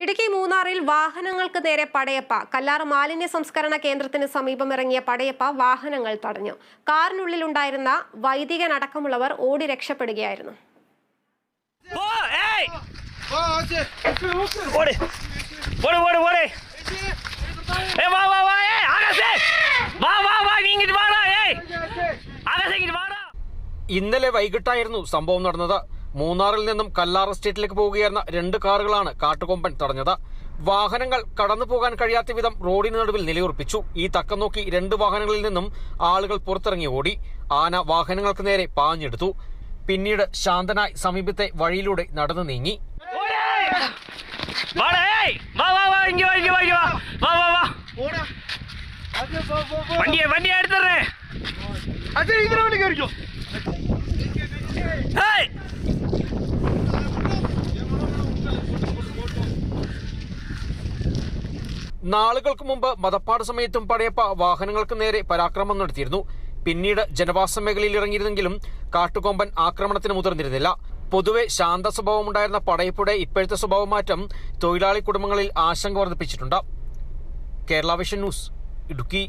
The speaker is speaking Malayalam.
ഇടുക്കി മൂന്നാറിൽ വാഹനങ്ങൾക്ക് നേരെ പടയപ്പ. കല്ലാർ മാലിന്യ സംസ്കരണ കേന്ദ്രത്തിന് സമീപം ഇറങ്ങിയ പടയപ്പ വാഹനങ്ങൾ തടഞ്ഞു. കാറിനുള്ളിൽ കാറിനുള്ളിലുണ്ടായിരുന്ന വൈദികനടക്കമുള്ളവർ ഓടി രക്ഷപ്പെടുകയായിരുന്നു. പോ ഏയ്! ഓട്. ഓട് ഓട് ഓട്. ഏ വാ വാ വാ ഏയ് ആകാശേ! വാ വാ വാ നീ വാടാ ഏയ്! ആകാശേ ഇങ്ങോട്ട് വാടാ. ഇന്നലെ വൈകിട്ടായിരുന്നു സംഭവം നടന്നത്. മൂന്നാറിൽ നിന്നും കല്ലാർ എസ്റ്റേറ്റിലേക്ക് പോവുകയായിരുന്ന രണ്ട് കാറുകളാണ് കാട്ടുകൊമ്പൻ തടഞ്ഞത്. വാഹനങ്ങൾ കടന്നു പോകാൻ കഴിയാത്ത വിധം റോഡിന് നടുവിൽ നിലയുറപ്പിച്ചു. ഈ തക്കം നോക്കി രണ്ട് വാഹനങ്ങളിൽ നിന്നും ആളുകൾ പുറത്തിറങ്ങി ഓടി. ആന വാഹനങ്ങൾക്ക് നേരെ പാഞ്ഞെടുത്തു. പിന്നീട് ശാന്തനായി സമീപത്തെ വഴിയിലൂടെ നടന്നു നീങ്ങി. വണ്ടിയെ വാടാ ഏയ്! വാ വാ വാ നാളുകൾക്ക് മുമ്പ് മതപ്പാട് സമയത്തും പടയപ്പ വാഹനങ്ങൾക്ക് നേരെ പരാക്രമം നടത്തിയിരുന്നു. പിന്നീട് ജനവാസ മേഖലയിൽ ഇറങ്ങിയിരുന്നെങ്കിലും കാട്ടുകൊമ്പൻ ആക്രമണത്തിന് മുതിർന്നിരുന്നില്ല. പൊതുവെ ശാന്ത സ്വഭാവമുണ്ടായിരുന്ന പടയപ്പയുടെ ഇപ്പോഴത്തെ സ്വഭാവമാറ്റം തൊഴിലാളി കുടുംബങ്ങളിൽ ആശങ്ക വർദ്ധിപ്പിച്ചിട്ടുണ്ട്. Kerala vision news Idukki.